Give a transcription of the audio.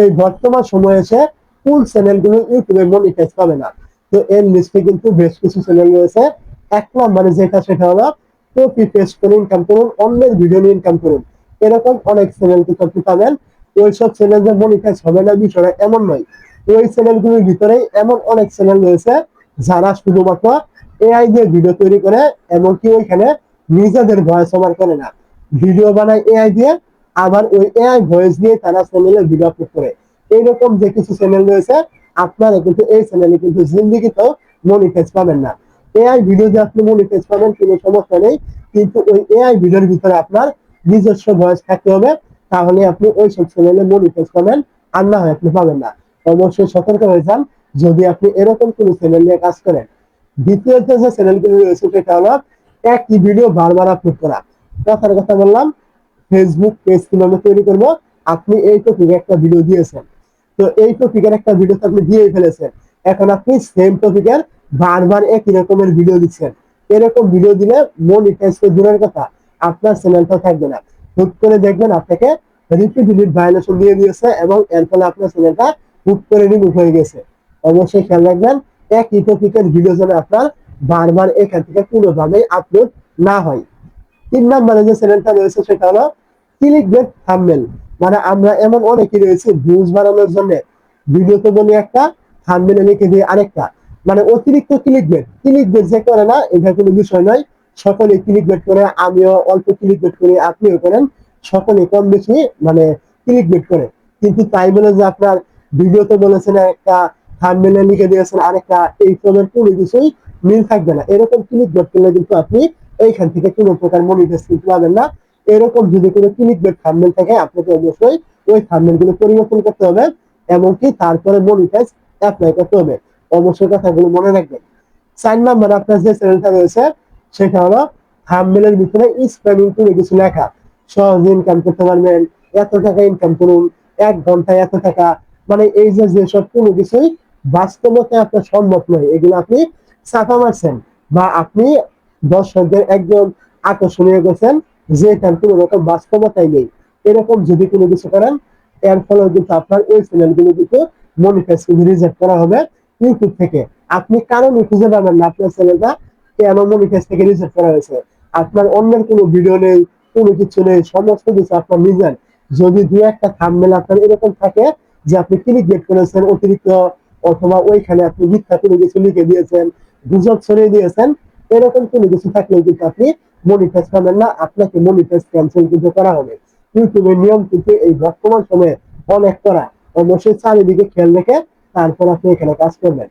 এই বর্তমান সময়ে এসে ফুল চ্যানেলগুলো ইউটিউবে মনিটাইজ পাবে না। তো এর লিস্টে কিন্তু বেশ কিছু চ্যানেল রয়েছে। এক নম্বরে যেটা, সেটা হলো কপি পেস্ট করে ইনকাম করুন, অন্যের ভিডিও নিয়ে ইনকাম করুন। এরকম অনেক চ্যানেল কিন্তু আপনি পাবেন। ওইসব চ্যানেল যে মনিটাইজ হবে না, বিষয়টা এমন নয়। ওই চ্যানেলগুলোর ভিতরেই এমন অনেক চ্যানেল রয়েছে যারা শুধুমাত্র এআই দিয়ে ভিডিও তৈরি করে, এমনকি ওইখানে নিজেদের ভয়েস ওভার করে না। ভিডিও বানায় এআই দিয়ে আবার ওই এআই ভয়েস দিয়ে তারা চ্যানেলে আপলোড করে। এইরকম যে কিছু চ্যানেল রয়েছে, আপনারা কিন্তু এই চ্যানেলে কিন্তু জিন্দিগিতেও মনিটাইজ পাবেন না। এআই ভিডিও দিয়ে আপনি মনিটাইজ পাবেন, কোনো সমস্যা নেই। কিন্তু ওই এআই ভিডিওর ভিতরে আপনার নিজস্ব ভয়েস থাকতে হবে। তাহলে আপনি ওই সব চ্যানেলে মনিটাইজ পাবেন, আর না হয় আপনি পাবেন না। অবশ্যই সতর্ক হয়ে যান, যদি আপনি এরকম কোনো চ্যানেল নিয়ে কাজ করেন। দ্বিতীয়ত যে চ্যানেলগুলো রয়েছে, সেটা হলো একই ভিডিও বারবার আপলোড করা। কথার কথা বললাম ফেসবুক পেজ কীভাবে তৈরি করব। আপনি এই টপিকে একটা ভিডিও দিয়েছেন। তো এই টপিকের একটা ভিডিও তো আপনি দিয়ে ফেলেছেন। এখন আপনি সেম টপিকের বারবার একই রকমের ভিডিও দিচ্ছেন। এরকম ভিডিও দিলে মনিটাইজ তো দূরের কথা। আপনার চ্যানেলটা থাকবে না। হুট করে দেখবেন আপনাকে রিপিটেড ভায়োলেশন দিয়ে দিয়েছে এবং এর ফলে আপনার চ্যানেলটা হুট করে রিমুভ হয়ে গেছে। অবশ্যই খেয়াল রাখবেন, একই টপিকের ভিডিও যেন আপনার বারবার এখান থেকে কোনোভাবেই আপলোড না হয়। তিন নম্বরে যে চ্যানেলটা রয়েছে সেটা হলো ক্লিক বেট থাম্বনেল মানে আমরা এমন অনেকেই রয়েছে ভিউজ বাড়ানোর জন্য। ভিডিওতে বলি একটা থাম্বনেলে লিখে দিই আরেকটা। মানে অতিরিক্ত ক্লিক বেট ক্লিক বেট যে করে না, এটা কোনো বিষয় নয়। সকলে ক্লিক বেট করে, আমিও অল্প ক্লিক বেট করি, আপনিও করেন। সকলে কম বেশি মানে ক্লিক বেট করে। কিন্তু তাই বলে যে আপনার ভিডিওতে বলেছেন একটা থাম্বনেলে লিখে দিয়েছেন আরেকটা, এই ফোনের কোনো কিছুই মিল থাকবে না। এরকম ক্লিক বেট করলে কিন্তু আপনি এইখান থেকে কোনো প্রকার মনিটাইজ কিন্তু পাবেন না। এরকম যদি কোনো ক্লিক বেট থাম্বনেল থাকে, আপনাকে অবশ্যই ওই থাম্বনেলগুলো পরিবর্তন করতে হবে, এমনকি তারপরে মনিটাইজ অ্যাপ্লাই করতে হবে। অবশ্যই কথাগুলো মনে রাখবেন। চার নাম্বার আপনার যে চ্যানেলটা রয়েছে, সেটা হলো থাম্বনেলের ভিতরে স্প্যামিং করে কিছু লেখা। সহজে ইনকাম করতে পারবেন, এত টাকা ইনকাম করুন, এক ঘন্টায় এত টাকা। মানে এই যে যেসব কোনো কিছুই বাস্তবতে আপনার সম্ভব নয়, এগুলো আপনি চাপা মারছেন বা আপনি দর্শকদের একজন আকর্ষণীয় করছেন যে তার কোনো রকম বাস্তবতাই নেই। এরকম যদি কোনো কিছু করেন, এর ফলে কিন্তু আপনার এই চ্যানেলগুলো কিন্তু কিন্তু রিজেক্ট করা হবে ইউটিউব থেকে। আপনি কারণে খুঁজে পাবেন না, আপনার চ্যানেলটা থেকে রিজেক্ট করা হয়েছে। আপনার অন্যের কোনো ভিডিও নেই, কোনো কিছু নেই, সমস্ত কিছু আপনার নিজের। যদি দু একটা থাম্বনেল আপনার এরকম থাকে যে আপনি ক্লিক গেট করেছেন, অতিরিক্ত, অথবা ওইখানে আপনি মিথ্যা কোনো কিছু লিখে দিয়েছেন, গুজব ছড়িয়ে দিয়েছেন, এরকম কোনো কিছু থাকলে কিন্তু আপনি মনিটাইজ পাবেন না, আপনাকে মনিটাইজ ক্যান্সেল কিন্তু করা হবে। ইউটিউবের নিয়ম কিন্তু এই বর্তমান সময়ে অনেক করা। অবশ্যই চারিদিকে খেয়াল রেখে তারপর আপনি এখানে কাজ করবেন।